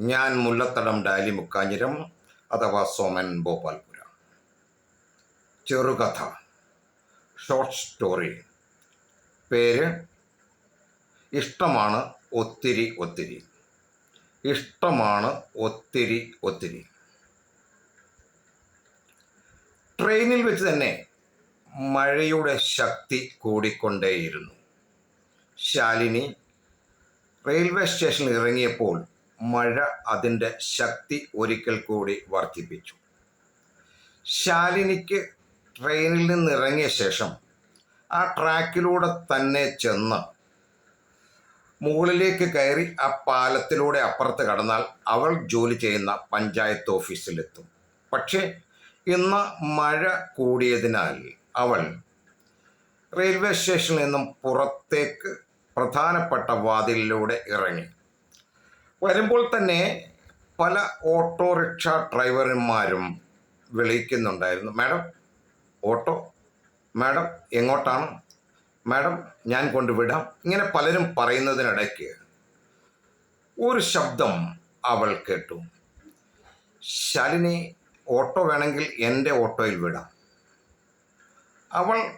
ഞാൻ മുല്ലത്തടം ഡാലി മുക്കാഞ്ഞിരം അഥവാ സോമൻ ഭോപ്പാൽപുര ചെറുകഥ. ഷോർട്ട് സ്റ്റോറി പേര്? ഇഷ്ടമാണ് ഒത്തിരി ഒത്തിരി. ഇഷ്ടമാണ് ഒത്തിരി ഒത്തിരി. ട്രെയിനിൽ വെച്ച് തന്നെ മഴയുടെ ശക്തി കൂടിക്കൊണ്ടേയിരുന്നു. ശാലിനി റെയിൽവേ സ്റ്റേഷനിൽ ഇറങ്ങിയപ്പോൾ മഴ അതിന്റെ ശക്തി ഒരിക്കൽ കൂടി വർദ്ധിപ്പിച്ചു. ശാലിനിക്ക് ട്രെയിനിൽ നിന്ന് ഇറങ്ങിയ ശേഷം ആ ട്രാക്കിലൂടെ തന്നെ ചെന്ന് മുകളിലേക്ക് കയറി ആ പാലത്തിലൂടെ അപ്പുറത്ത് കടന്നാൽ അവൾ ജോലി ചെയ്യുന്ന പഞ്ചായത്ത് ഓഫീസിലെത്തും. പക്ഷേ ഇന്ന് മഴ കൂടിയതിനാൽ അവൾ റെയിൽവേ സ്റ്റേഷനിൽ നിന്നും പുറത്തേക്ക് പ്രധാനപ്പെട്ട വാതിലിലൂടെ ഇറങ്ങി. വരുമ്പോൾ തന്നെ പല ഓട്ടോറിക്ഷ ഡ്രൈവർമാരും വിളിക്കുന്നുണ്ടായിരുന്നു. മാഡം ഓട്ടോ മാഡം എങ്ങോട്ടാണ്? മാഡം ഞാൻ കൊണ്ടുവിടാം ഇങ്ങനെ പലരും പറയുന്നതിനിടയ്ക്ക് ഒരു ശബ്ദം അവൾ കേട്ടു. ശാലിനി ഓട്ടോ വേണമെങ്കിൽ എന്റെ ഓട്ടോയിൽ വിടാം. അവൾ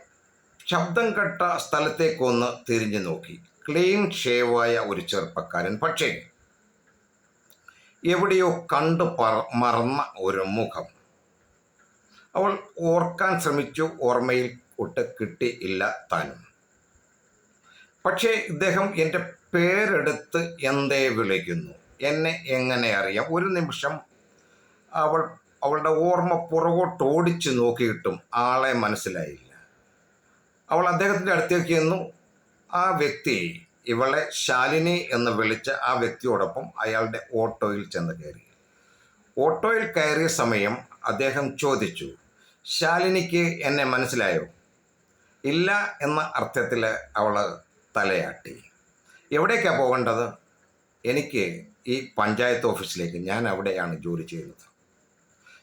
ശബ്ദം കെട്ട സ്ഥലത്തേക്കൊന്ന് തിരിഞ്ഞു നോക്കി. ക്ലീൻ ഷേവായ ഒരു ചെറുപ്പക്കാരൻ. പക്ഷേ എവിടെയോ കണ്ടു പറ മറന്ന ഒരു മുഖം. അവൾ ഓർക്കാൻ ശ്രമിച്ചു ഓർമ്മയിൽ ഒട്ട് കിട്ടിയില്ല താനും. പക്ഷേ ഇദ്ദേഹം എന്റെ പേരെടുത്ത് എന്തേ വിളിക്കുന്നു? എന്നെ എങ്ങനെ അറിയാം? ഒരു നിമിഷം അവൾ അവളുടെ ഓർമ്മ പുറകോട്ട് ഓടിച്ച് നോക്കിയിട്ടും ആളെ മനസ്സിലായില്ല. അവൾ അദ്ദേഹത്തിന്റെ അടുത്തേക്ക് ചെന്നു ആ വ്യക്തി ഇവളെ ശാലിനി എന്ന് വിളിച്ച ആ വ്യക്തിയോടൊപ്പം അയാളുടെ ഓട്ടോയിൽ ചെന്ന് കയറി. ഓട്ടോയിൽ കയറിയ സമയം അദ്ദേഹം ചോദിച്ചു ശാലിനിക്ക് എന്നെ മനസ്സിലായോ? ഇല്ല എന്ന അർത്ഥത്തിൽ അവൾ തലയാട്ടി. എവിടേക്കാണ് പോകേണ്ടത്? എനിക്ക് ഈ പഞ്ചായത്ത് ഓഫീസിലേക്ക്. ഞാൻ അവിടെയാണ് ജോലി ചെയ്യുന്നത്.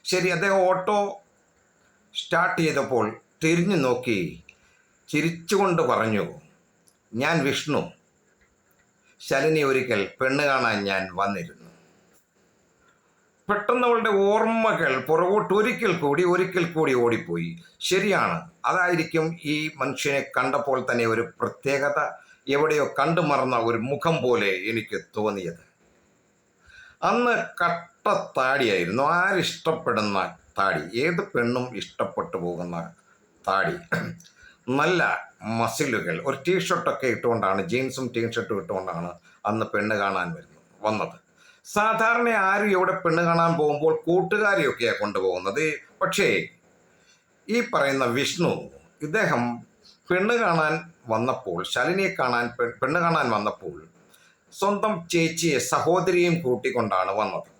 ശരി. അദ്ദേഹം ഓട്ടോ സ്റ്റാർട്ട് ചെയ്തപ്പോൾ തിരിഞ്ഞു നോക്കി ചിരിച്ചുകൊണ്ട് പറഞ്ഞു ഞാൻ വിഷ്ണു. ശലിനി ഒരിക്കൽ പെണ്ണ് കാണാൻ ഞാൻ വന്നിരുന്നു. പെട്ടെന്ന് അവളുടെ ഓർമ്മകൾ പുറകോട്ട് ഒരിക്കൽ കൂടി ഒരിക്കൽ കൂടി ഓടിപ്പോയി. ശരിയാണ് അതായിരിക്കും ഈ മനുഷ്യനെ കണ്ടപ്പോൾ തന്നെ ഒരു പ്രത്യേകത എവിടെയോ കണ്ടു മറന്ന ഒരു മുഖം പോലെ എനിക്ക് തോന്നിയത്. അന്ന് കട്ട താടിയായിരുന്നു ആരിഷ്ടപ്പെടുന്ന താടി ഏത് പെണ്ണും ഇഷ്ടപ്പെട്ടു പോകുന്ന താടി. നല്ല മസിലുകൾ. ഒരു ടീഷർട്ടൊക്കെ ഇട്ടുകൊണ്ടാണ് ജീൻസും ടീഷർട്ടും ഇട്ടുകൊണ്ടാണ് അന്ന് പെണ്ണ് കാണാൻ വരുന്നത് വന്നത്. സാധാരണ ആരും ഇവിടെ പെണ്ണ് കാണാൻ പോകുമ്പോൾ കൂട്ടുകാരെയൊക്കെയാണ് കൊണ്ടുപോകുന്നത്. പക്ഷേ ഈ പറയുന്ന വിഷ്ണു ഇദ്ദേഹം പെണ്ണ് കാണാൻ വന്നപ്പോൾ ശലിനിയെ കാണാൻ പെണ്ണ് കാണാൻ വന്നപ്പോൾ സ്വന്തം ചേച്ചിയെ സഹോദരിയും കൂട്ടിക്കൊണ്ടാണ് വന്നത്.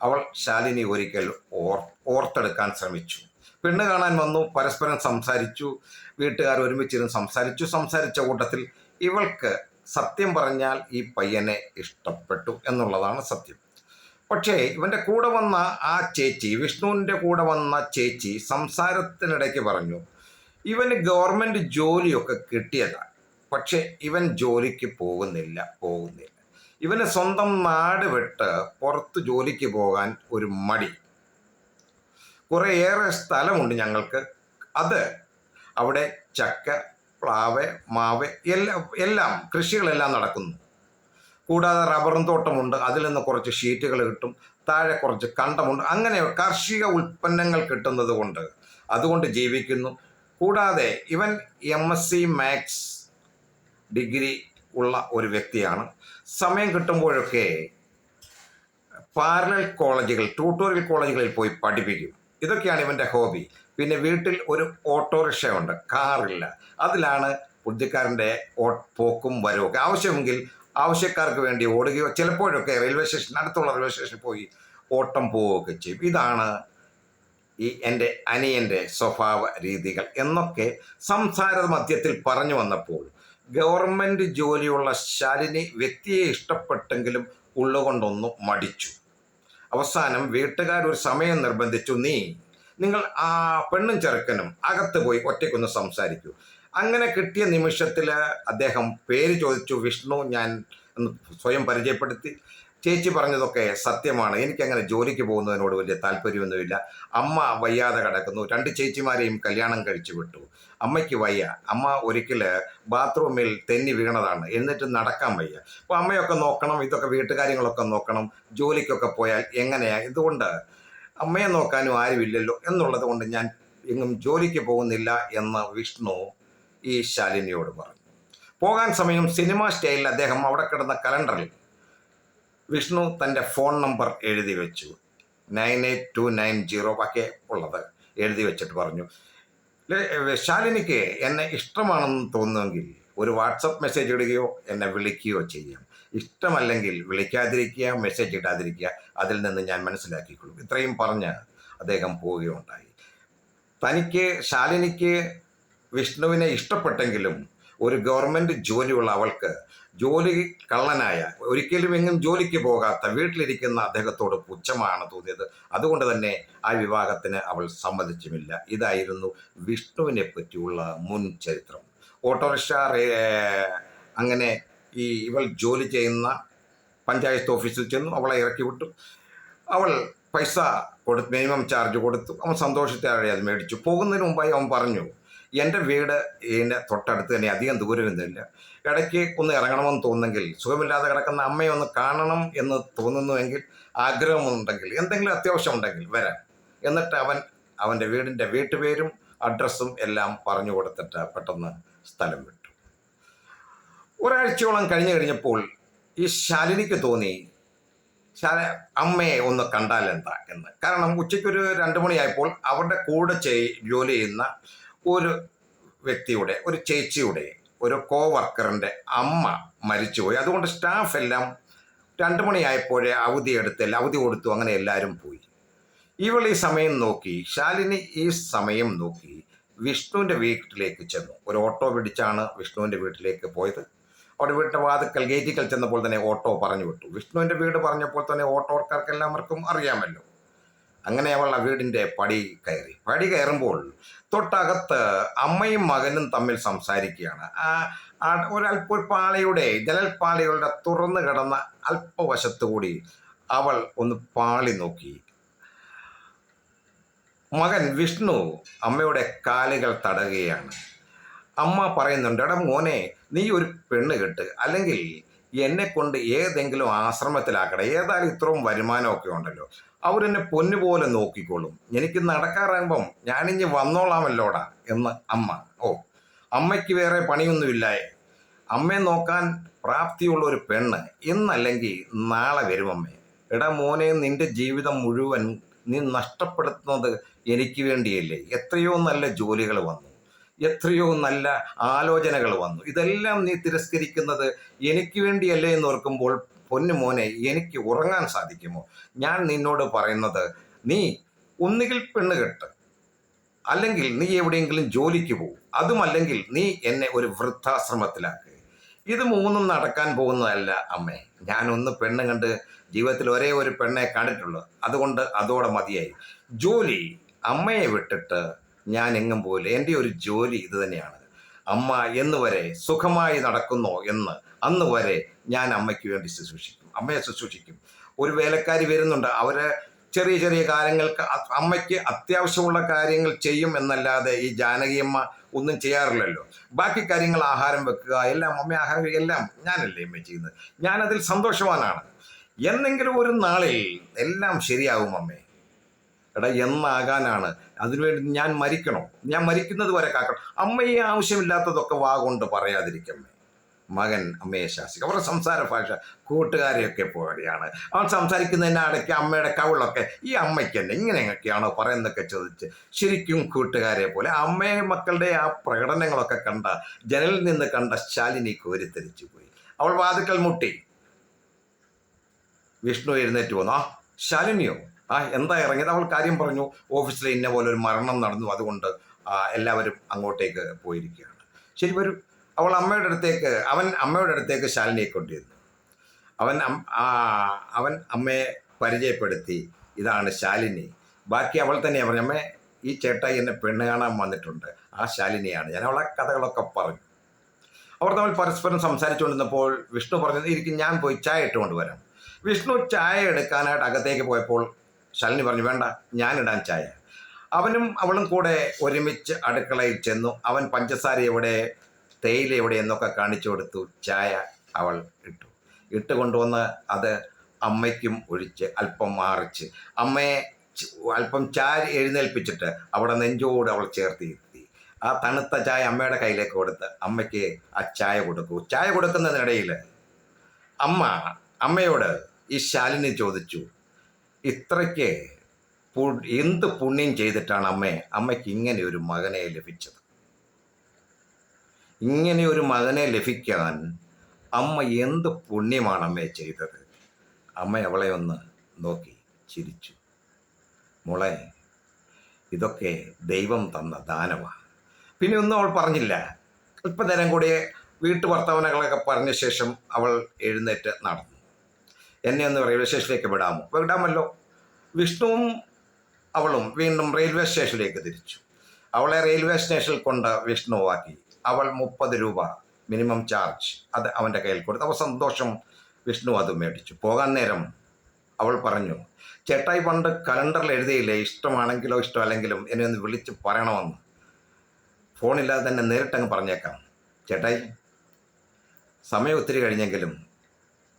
അവൾ ശാലിനി ഒരിക്കൽ ഓർ ഓർത്തെടുക്കാൻ ശ്രമിച്ചു. പെണ്ണ് കാണാൻ വന്നു പരസ്പരം സംസാരിച്ചു വീട്ടുകാർ ഒരുമിച്ചിരുന്ന് സംസാരിച്ചു. സംസാരിച്ച കൂട്ടത്തിൽ ഇവൾക്ക് സത്യം പറഞ്ഞാൽ ഈ പയ്യനെ ഇഷ്ടപ്പെട്ടു എന്നുള്ളതാണ് സത്യം. പക്ഷേ ഇവന്റെ കൂടെ വന്ന ആ ചേച്ചി വിഷ്ണുവിന്റെ കൂടെ വന്ന ചേച്ചി സംസാരത്തിനിടയ്ക്ക് പറഞ്ഞു ഇവന് ഗവൺമെന്റ് ജോലിയൊക്കെ കിട്ടിയതാണ് പക്ഷേ ഇവൻ ജോലിക്ക് പോകുന്നില്ല പോകുന്നില്ല. ഇവന് സ്വന്തം നാട് വിട്ട് പുറത്ത് ജോലിക്ക് പോകാൻ ഒരു മടി. കുറേയേറെ സ്ഥലമുണ്ട് ഞങ്ങൾക്ക്. അത് അവിടെ ചക്ക പ്ലാവ് മാവ് എല്ലാം എല്ലാം കൃഷികളെല്ലാം നടക്കുന്നു. കൂടാതെ റബ്ബറും തോട്ടമുണ്ട്. അതിൽ നിന്ന് കുറച്ച് ഷീറ്റുകൾ കിട്ടും. താഴെ കുറച്ച് കണ്ടമുണ്ട്. അങ്ങനെ കാർഷിക ഉൽപ്പന്നങ്ങൾ കിട്ടുന്നത് കൊണ്ട് അതുകൊണ്ട് ജീവിക്കുന്നു. കൂടാതെ ഇവൻ M S C maths degree ഉള്ള ഒരു വ്യക്തിയാണ്. സമയം കിട്ടുമ്പോഴൊക്കെ പാരലൽ കോളേജുകൾ ട്യൂട്ടോറിയൽ കോളേജുകളിൽ പോയി പഠിപ്പിക്കും. ഇതൊക്കെയാണ് ഇവന്റെ ഹോബി. പിന്നെ വീട്ടിൽ ഒരു ഓട്ടോറിക്ഷ ഉണ്ട് കാറില്ല. അതിലാണ് ബുദ്ധിക്കാരന്റെ പോക്കും വരവും ഒക്കെ ആവശ്യമെങ്കിൽ ആവശ്യക്കാർക്ക് വേണ്ടി ഓടുകയോ ചിലപ്പോഴൊക്കെ റെയിൽവേ സ്റ്റേഷൻ അടുത്തുള്ള റെയിൽവേ സ്റ്റേഷനിൽ പോയി ഓട്ടം പോവുകയൊക്കെ ചെയ്യും. ഇതാണ് ഈ എന്റെ അനിയന്റെ സ്വഭാവ രീതികൾ എന്നൊക്കെ സംസാര മധ്യത്തിൽ പറഞ്ഞു വന്നപ്പോൾ ഗവൺമെന്റ് ജോലിയുള്ള ശാലിനി വ്യക്തിയെ ഇഷ്ടപ്പെട്ടെങ്കിലും ഉള്ളുകൊണ്ടൊന്നും മടിച്ചു. അവസാനം വീട്ടുകാർ ഒരു സമയം നിർബന്ധിച്ചു നീ നിങ്ങൾ ആ പെണ്ണും ചെറുക്കനും അകത്ത് പോയി ഒറ്റയ്ക്കൊന്ന് സംസാരിക്കൂ. അങ്ങനെ കിട്ടിയ നിമിഷത്തിൽ അദ്ദേഹം പേര് ചോദിച്ചു വിഷ്ണു ഞാൻ സ്വയം പരിചയപ്പെടുത്തി. ചേച്ചി പറഞ്ഞതൊക്കെ സത്യമാണ്. എനിക്കങ്ങനെ ജോലിക്ക് പോകുന്നതിനോട് വലിയ താല്പര്യമൊന്നുമില്ല. അമ്മ വയ്യാതെ കിടക്കുന്നു. രണ്ട് ചേച്ചിമാരെയും കല്യാണം കഴിച്ചു വിട്ടു. അമ്മയ്ക്ക് വയ്യ. അമ്മ ഒരിക്കൽ ബാത്റൂമിൽ തെന്നി വീണതാണ്. എന്നിട്ട് നടക്കാൻ വയ്യ. അപ്പോൾ അമ്മയൊക്കെ നോക്കണം. ഇതൊക്കെ വീട്ടുകാര്യങ്ങളൊക്കെ നോക്കണം. ജോലിക്കൊക്കെ പോയാൽ എങ്ങനെയാ? ഇതുകൊണ്ട് അമ്മയെ നോക്കാനും ആരുമില്ലല്ലോ എന്നുള്ളത് കൊണ്ട് ഞാൻ എങ്ങും ജോലിക്ക് പോകുന്നില്ല എന്ന് വിഷ്ണു ഈ ശാലിനിയോട് പറഞ്ഞു. പോകാൻ സമയം സിനിമ സ്റ്റൈലിൽ അദ്ദേഹം അവിടെ കിടന്ന കലണ്ടറിൽ വിഷ്ണു തന്റെ ഫോൺ നമ്പർ എഴുതി വെച്ചു. Nine eight two nine zero ഒക്കെ ഉള്ളത് എഴുതി വെച്ചിട്ട് പറഞ്ഞു. "ലെ- ശാലിനിക്ക് എന്നെ ഇഷ്ടമാണെന്ന് തോന്നുമെങ്കിൽ ഒരു വാട്സപ്പ് മെസ്സേജ് ഇടുകയോ എന്നെ വിളിക്കുകയോ ചെയ്യാം. ഇഷ്ടമല്ലെങ്കിൽ വിളിക്കാതിരിക്കുക മെസ്സേജ് ഇടാതിരിക്കുക അതിൽ നിന്ന് ഞാൻ മനസ്സിലാക്കിക്കൊള്ളും. ഇത്രയും പറഞ്ഞ് അദ്ദേഹം പോവുകയുണ്ടായി. തനിക്ക് ശാലിനിക്ക് വിഷ്ണുവിനെ ഇഷ്ടപ്പെട്ടെങ്കിലും ഒരു ഗവൺമെന്റ് ജോലിയുള്ള അവൾക്ക് ജോലി കള്ളനായ ഒരിക്കലും എങ്ങും ജോലിക്ക് പോകാത്ത വീട്ടിലിരിക്കുന്ന അദ്ദേഹത്തോട് പുച്ഛമാണ് തോന്നിയത്. അതുകൊണ്ട് തന്നെ ആ വിവാഹത്തിന് അവൾ സമ്മതിച്ചുമില്ല. ഇതായിരുന്നു വിഷ്ണുവിനെ പറ്റിയുള്ള മുൻ ചരിത്രം. ഓട്ടോറിക്ഷ അങ്ങനെ ഈ ഇവൾ ജോലി ചെയ്യുന്ന പഞ്ചായത്ത് ഓഫീസിൽ ചെന്നു. അവളെ ഇറക്കി വിട്ടു. അവൾ പൈസ കൊടുത്ത് മിനിമം ചാർജ് കൊടുത്തു. അവൻ സന്തോഷത്തോടെ അത് മേടിച്ചു. പോകുന്നതിന് മുമ്പായി അവൻ പറഞ്ഞു എന്റെ വീട് ഇതിന്റെ തൊട്ടടുത്ത് തന്നെ അധികം ദൂരമൊന്നുമില്ല. ഇടയ്ക്ക് ഒന്ന് ഇറങ്ങണമെന്ന് തോന്നുന്നെങ്കിൽ സുഖമില്ലാതെ കിടക്കുന്ന അമ്മയെ ഒന്ന് കാണണം എന്ന് തോന്നുന്നുവെങ്കിൽ ആഗ്രഹമുണ്ടെങ്കിൽ എന്തെങ്കിലും അത്യാവശ്യം ഉണ്ടെങ്കിൽ വരാം. എന്നിട്ട് അവൻ അവന്റെ വീടിന്റെ വീട്ടുപേരും അഡ്രസ്സും എല്ലാം പറഞ്ഞു കൊടുത്തിട്ട് പെട്ടെന്ന് സ്ഥലം വിട്ടു. ഒരാഴ്ചയോളം കഴിഞ്ഞു കഴിഞ്ഞപ്പോൾ ഈ ശാലിനിക്ക് തോന്നി ശാല അമ്മയെ ഒന്ന് കണ്ടാൽ എന്താ എന്ന്. കാരണം ഉച്ചയ്ക്കൊരു രണ്ട് മണിയായപ്പോൾ അവരുടെ കൂടെ ചെയ് ജോലി ചെയ്യുന്ന ഒരു വ്യക്തിയുടെ ഒരു ചേച്ചിയുടെ ഒരു കോ വർക്കറിന്റെ അമ്മ മരിച്ചുപോയി. അതുകൊണ്ട് സ്റ്റാഫ് എല്ലാം രണ്ട് മണിയായപ്പോഴേ അവധി എടുത്ത് അവധി കൊടുത്തു അങ്ങനെ എല്ലാവരും പോയി. ഇവൾ ഈ സമയം നോക്കി ശാലിനി ഈ സമയം നോക്കി വിഷ്ണുവിന്റെ വീട്ടിലേക്ക് ചെന്നു. ഒരു ഓട്ടോ പിടിച്ചാണ് വിഷ്ണുവിന്റെ വീട്ടിലേക്ക് പോയത്. അവിടെ വീട്ടിന്റെ വാതുക്കൽ ഗേറ്റിക്കൽ ചെന്നപ്പോൾ തന്നെ ഓട്ടോ പറഞ്ഞു വിട്ടു. വിഷ്ണുവിന്റെ വീട് പറഞ്ഞപ്പോൾ തന്നെ ഓട്ടോക്കാർക്ക് എല്ലാവർക്കും അറിയാമല്ലോ. അങ്ങനെ അവൾ ആ വീടിന്റെ പടി കയറി. പടി കയറുമ്പോൾ തൊട്ടകത്ത് അമ്മയും മകനും തമ്മിൽ സംസാരിക്കുകയാണ്. ഒരല്പ ഒരു പാളയുടെ ജനൽപ്പാളികളുടെ തുറന്നു കിടന്ന അല്പവശത്തുകൂടി അവൾ ഒന്ന് പാളി നോക്കി. മകൻ വിഷ്ണു അമ്മയുടെ കാലുകൾ തടയുകയാണ്. അമ്മ പറയുന്നുണ്ട് എടാ മോനെ നീ ഒരു പെണ്ണ് കെട്ട് അല്ലെങ്കിൽ എന്നെ കൊണ്ട് ഏതെങ്കിലും ആശ്രമത്തിലാക്കട്ടെ ഏതായാലും ഇത്രയും വരുമാനമൊക്കെ ഉണ്ടല്ലോ. അവരെന്നെ പൊന്നുപോലെ നോക്കിക്കോളും. എനിക്ക് നടക്കാറാകുമ്പം ഞാനിഞ്ഞ് വന്നോളാമല്ലോടാ എന്ന് അമ്മ. ഓ അമ്മയ്ക്ക് വേറെ പണിയൊന്നുമില്ലായേ അമ്മയെ നോക്കാൻ പ്രാപ്തിയുള്ള ഒരു പെണ്ണ് ഇന്നല്ലെങ്കിൽ നാളെ വരും അമ്മേ. എടാ മോനെ നിന്റെ ജീവിതം മുഴുവൻ നീ നഷ്ടപ്പെടുത്തുന്നത് എനിക്ക് വേണ്ടിയല്ലേ? എത്രയോ നല്ല ജോലികൾ വന്നു. എത്രയോ നല്ല ആലോചനകൾ വന്നു. ഇതെല്ലാം നീ തിരസ്കരിക്കുന്നത് എനിക്ക് വേണ്ടിയല്ലേ എന്ന് ഓർക്കുമ്പോൾ പൊന്നു മോനെ എനിക്ക് ഉറങ്ങാൻ സാധിക്കുമോ? ഞാൻ നിന്നോട് പറയുന്നത് നീ ഒന്നുകിൽ പെണ്ണ് കെട്ട് അല്ലെങ്കിൽ നീ എവിടെയെങ്കിലും ജോലിക്ക് പോകും അതുമല്ലെങ്കിൽ നീ എന്നെ ഒരു വൃദ്ധാശ്രമത്തിലാക്കുക ഇത് മൂന്നും നടക്കാൻ പോകുന്നതല്ല അമ്മേ. ഞാനൊന്ന് പെണ്ണ് കണ്ട് ജീവിതത്തിൽ ഒരേ ഒരു പെണ്ണെ കണ്ടിട്ടുള്ളൂ. അതുകൊണ്ട് അതോടെ മതിയായി. ജോലി അമ്മയെ വിട്ടിട്ട് ഞാൻ എങ്ങും പോയില്ല എന്റെ ഒരു ജോലി ഇത് തന്നെയാണ്. അമ്മ എന്ന് വരെ സുഖമായി നടക്കുന്നോ എന്ന് അന്ന് വരെ ഞാൻ അമ്മയ്ക്ക് വേണ്ടി ശുശ്രൂഷിക്കും. അമ്മയെ ശുശ്രൂഷിക്കും. ഒരു വേലക്കാരി വരുന്നുണ്ട്. അവരെ ചെറിയ ചെറിയ കാര്യങ്ങൾക്ക് അമ്മയ്ക്ക് അത്യാവശ്യമുള്ള കാര്യങ്ങൾ ചെയ്യും എന്നല്ലാതെ ഈ ജാനകിയമ്മ ഒന്നും ചെയ്യാറില്ലല്ലോ. ബാക്കി കാര്യങ്ങൾ ആഹാരം വെക്കുക എല്ലാം അമ്മ ആഹാരം എല്ലാം ഞാനല്ലേ അമ്മ ചെയ്യുന്നത്. ഞാനതിൽ സന്തോഷവാനാണ്. എന്നെങ്കിലും ഒരു നാളിൽ എല്ലാം ശരിയാകും അമ്മേ. എടാ എന്നാകാനാണ്. അതിനുവേണ്ടി ഞാൻ മരിക്കണോ. ഞാൻ മരിക്കുന്നത് വരെ കാക്കണം. അമ്മയെ ആവശ്യമില്ലാത്തതൊക്കെ വാ കൊണ്ട് പറയാതിരിക്കമ്മേ മകൻ അമ്മയെ ശാസിക്കും. അവരുടെ സംസാര ഭാഷ കൂട്ടുകാരെയൊക്കെ പോലെയാണ്. അവൻ സംസാരിക്കുന്നതിന് അടയ്ക്ക് അമ്മയുടെ കവിളൊക്കെ ഈ അമ്മയ്ക്ക് തന്നെ ഇങ്ങനെയൊക്കെയാണോ പറയുന്നതൊക്കെ ചോദിച്ച് ശരിക്കും കൂട്ടുകാരെ പോലെ അമ്മയെ മക്കളുടെ ആ പ്രകടനങ്ങളൊക്കെ കണ്ട ജനലിൽ നിന്ന് കണ്ട ശാലിനി കോരിത്തെരിച്ചു പോയി. അവൾ വാതുക്കൽ മുട്ടി. വിഷ്ണു എഴുന്നേറ്റ് പോന്നോ ശാലിനിയോ? ആ എന്താ ഇറങ്ങിയത്? അവൾ കാര്യം പറഞ്ഞു ഓഫീസിൽ ഇന്ന പോലെ ഒരു മരണം നടന്നു. അതുകൊണ്ട് എല്ലാവരും അങ്ങോട്ടേക്ക് പോയിരിക്കുകയാണ്. ശരി വരൂ. അവൾ അമ്മയുടെ അടുത്തേക്ക് അവൻ അമ്മയുടെ അടുത്തേക്ക് ശാലിനിയെ കൊണ്ടിരുന്നു അവൻ അവൻ അമ്മയെ പരിചയപ്പെടുത്തി. ഇതാണ് ശാലിനി. ബാക്കി അവൾ തന്നെ പറഞ്ഞു അമ്മേ ഈ ചേട്ടായി എന്നെ പെണ്ണ് കാണാൻ വന്നിട്ടുണ്ട്. ആ ശാലിനിയാണ്. ഞാൻ അവളെ കഥകളൊക്കെ പറഞ്ഞു. അവർ തമ്മിൽ പരസ്പരം സംസാരിച്ചുകൊണ്ടിരുന്നപ്പോൾ വിഷ്ണു പറഞ്ഞു ഇരിക്കും ഞാൻ പോയി ചായ ഇട്ടുകൊണ്ട് വരാം. വിഷ്ണു ചായ എടുക്കാനായിട്ട് അകത്തേക്ക് പോയപ്പോൾ ശാലിനി പറഞ്ഞു വേണ്ട ഞാനിടാൻ ചായ. അവനും അവളും കൂടെ ഒരുമിച്ച് അടുക്കളയിൽ ചെന്നു. അവൻ പഞ്ചസാര എവിടെ തേയില എവിടെ എന്നൊക്കെ കാണിച്ചു കൊടുത്തു. ചായ അവൾ ഇട്ടു. ഇട്ട് കൊണ്ടുവന്ന് അത് അമ്മയ്ക്കും ഒഴിച്ച് അല്പം മാറിച്ച്. അമ്മയെ അല്പം ചാരി എഴുന്നേൽപ്പിച്ചിട്ട് അവിടെ നെഞ്ചോട് അവൾ ചേർത്തിരുത്തി. ആ തണുത്ത ചായ അമ്മയുടെ കയ്യിലേക്ക് കൊടുത്ത് അമ്മയ്ക്ക് ആ ചായ കൊടുക്കൂ. ചായ കൊടുക്കുന്നതിനിടയിൽ അമ്മ അമ്മയോട് ഈ ശാലിനി ചോദിച്ചു ഇത്രയ്ക്ക് എന്ത് പുണ്യം ചെയ്തിട്ടാണ് അമ്മ അമ്മയ്ക്ക് ഇങ്ങനെ ഒരു മകനെ ലഭിച്ചത്? ഇങ്ങനെ ഒരു മകനെ ലഭിക്കാൻ അമ്മ എന്ത് പുണ്യമാണ് അമ്മ ചെയ്തത്? അമ്മ അവളെ ഒന്ന് നോക്കി ചിരിച്ചു. മോളെ ഇതൊക്കെ ദൈവം തന്ന ദാനമാണ് പിന്നെ ഒന്നും അവൾ പറഞ്ഞില്ല. അല്പനേരം കൂടി വീട്ടു വർത്തമാനങ്ങളൊക്കെ പറഞ്ഞ ശേഷം അവൾ എഴുന്നേറ്റ് നടന്നു. എന്നെ ഒന്ന് റെയിൽവേ സ്റ്റേഷനിലേക്ക് വിടാമോ? വിടാമല്ലോ. വിഷ്ണുവും അവളും വീണ്ടും റെയിൽവേ സ്റ്റേഷനിലേക്ക് തിരിച്ചു. അവളെ റെയിൽവേ സ്റ്റേഷനിൽ കൊണ്ട് വിഷ്ണുവാക്കി. അവൾ മുപ്പത് രൂപ മിനിമം ചാർജ് അത് അവന്റെ കയ്യിൽ കൊടുത്തു. അവൾ സന്തോഷം വിഷ്ണു അത് മേടിച്ചു. പോകാൻ നേരം അവൾ പറഞ്ഞു ചേട്ടായി പണ്ട് കലണ്ടറിൽ എഴുതിയില്ലേ? ഇഷ്ടമാണെങ്കിലോ ഇഷ്ടമല്ലെങ്കിലും എന്നെ ഒന്ന് വിളിച്ച് പറയണമെന്ന്. ഫോണില്ലാതെ തന്നെ നേരിട്ടങ്ങ് പറഞ്ഞേക്കാം. ചേട്ടായി സമയം ഒത്തിരി കഴിഞ്ഞെങ്കിലും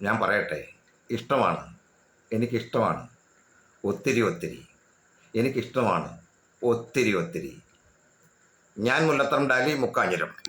ഞാൻ പറയട്ടെ. ഇഷ്ടമാണ്. എനിക്കിഷ്ടമാണ്. ഒത്തിരി ഒത്തിരി. എനിക്കിഷ്ടമാണ്. ഒത്തിരി ഒത്തിരി. ഞാൻ മുല്ലത്തം ഡാലി മുക്കാഞ്ഞിരം.